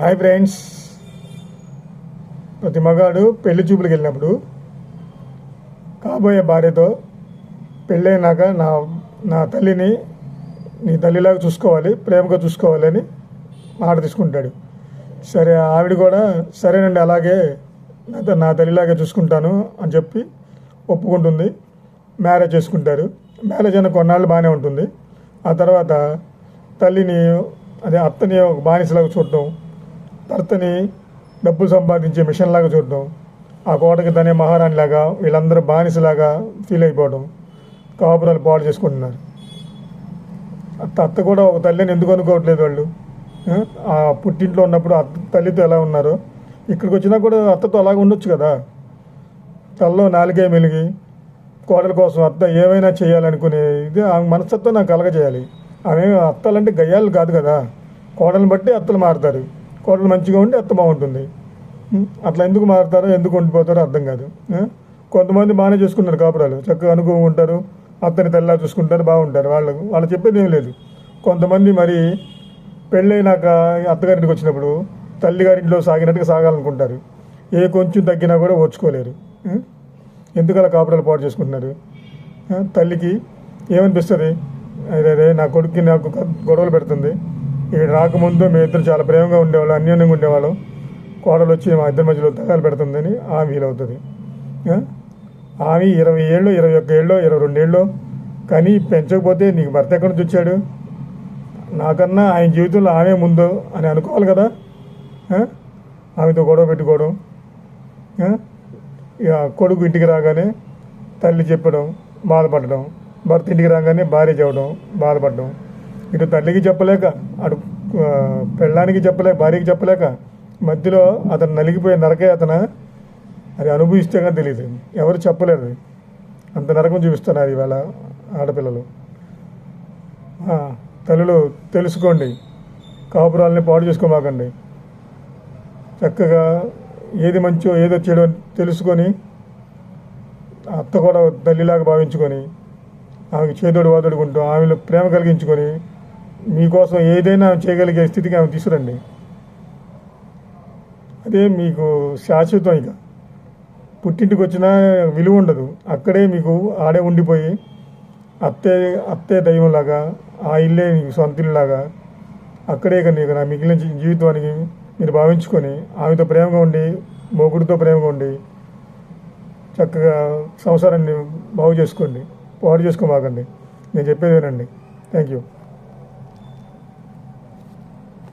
Hi friends. ప్రతి మగాడు పెళ్ళి చూపులకు వెళ్ళినప్పుడు కాబోయే భార్యతో పెళ్ళైనాక నా నా తల్లిని నీ తల్లిలాగా చూసుకోవాలి ప్రేమగా చూసుకోవాలని మాట తీసుకుంటాడు. సరే ఆవిడ కూడా సరేనండి అలాగే నా నా తల్లిలాగే చూసుకుంటాను అని చెప్పి ఒప్పుకుంటుంది. మ్యారేజ్ చేసుకుంటారు. మ్యారేజ్ అయిన కొన్నాళ్ళు బాగానే ఉంటుంది. ఆ తర్వాత తల్లిని అదే అత్తని ఒక బానిసలాగా చూడటం భర్తని డబ్బులు సంపాదించే మిషన్ లాగా చూడటం ఆ కోటకి తనే మహారాణిలాగా వీళ్ళందరూ బానిసలాగా ఫీల్ అయిపోవడం కాపురాలు పాడు చేసుకుంటున్నారు. అత్త కూడా ఒక తల్లిని ఎందుకు అనుకోవట్లేదు వాళ్ళు? ఆ? ఆ పుట్టింట్లో ఉన్నప్పుడు అత్త తల్లితో ఎలా ఉన్నారో? ఇక్కడికి వచ్చినా కూడా అత్తతో అలాగ ఉండొచ్చు కదా? తల్లో నాలుగే మెలిగి కోడల కోసం అత్త ఏమైనా చేయాలనుకునే ఇది ఆమె మనస్తత్వం నాకు కలగజేయాలి. ఆమె అత్తలంటే గయ్యాలు కాదు కదా? కోడలను బట్టి అత్తలు మారుతారు. కోడలు మంచిగా ఉంటే అత్త బాగుంటుంది. అట్లా ఎందుకు మారుతారో ఎందుకు ఉండిపోతారో అర్థం కాదు. కొంతమంది బాగానే చూసుకున్నారు కాపురాలు. చక్కగా అనుకుని ఉంటారు అత్తని తెల్లా చూసుకుంటారు బాగుంటారు. వాళ్ళకు వాళ్ళు చెప్పేది ఏం లేదు. కొంతమంది మరి పెళ్ళైనాక అత్తగారింటికి వచ్చినప్పుడు తల్లిగారింట్లో సాగినట్టుగా సాగాలనుకుంటారు. ఏ కొంచెం తగ్గినా కూడా ఓర్చుకోలేరు. ఎందుకలా ఎందుకు అలా కాపురాలు పాటు చేసుకుంటున్నారు? తల్లికి ఏమనిపిస్తుంది? అరే రే నా కొడుక్కి నాకు గొడవలు పెడుతుంది. ఇక్కడ రాకముందు మేము ఇద్దరు చాలా ప్రేమగా ఉండేవాళ్ళం అన్యోన్యంగా ఉండేవాళ్ళం. కోడలు వచ్చి మా ఇద్దరి మధ్యలో తగాలు పెడుతుందని ఆమె వీలవుతుంది. ఆమె ఇరవై ఏళ్ళు ఇరవై ఒక్క ఏళ్ళు ఇరవై రెండు ఏళ్ళు. కానీ పెంచకపోతే నీకు భర్త ఎక్కడి నుంచి వచ్చాడు? నాకన్నా ఆయన జీవితంలో ఆమె ముందు అని అనుకోవాలి కదా? ఆమెతో గొడవ పెట్టుకోవడం. ఇక కొడుకు ఇంటికి రాగానే తల్లి చెప్పడం బాధపడడం. భర్త ఇంటికి రాగానే భార్య చెప్పడం బాధపడడం. ఇటు తల్లికి చెప్పలేక అటు పెళ్ళానికి చెప్పలేక భార్యకి చెప్పలేక మధ్యలో అతను నలిగిపోయే నరకే అతను అది అనుభవిస్తే కానీ తెలియదు. ఎవరు చెప్పలేరు అంత నరకం చూపిస్తున్నారు ఇవాళ ఆడపిల్లలు. తల్లులు తెలుసుకోండి. కాపురాలని పాడు చేసుకోమాకండి. చక్కగా ఏది మంచో ఏదో చెడో తెలుసుకొని అత్త కూడా తల్లిలాగా భావించుకొని ఆమెకి చేదోడు వాదోడుకుంటూ ఆమెలో ప్రేమ కలిగించుకొని మీకోసం ఏదైనా చేయగలిగే స్థితికి ఆమె తీసుకురండి. అదే మీకు శాశ్వతం ఇక. పుట్టింటికి వచ్చినా విలువ ఉండదు. అక్కడే మీకు ఆడే ఉండిపోయి అత్తే అత్తే దైవంలాగా ఆ ఇల్లే నీకు సొంత ఇల్లులాగా అక్కడే ఇక నీకు నా మిగిలిన జీవితానికి మీరు భావించుకొని ఆమెతో ప్రేమగా ఉండి మొగుడితో ప్రేమగా ఉండి చక్కగా సంసారాన్ని బాగు చేసుకోండి పాడు చేసుకోమాకండి. నేను చెప్పేదేనండి థ్యాంక్ యూ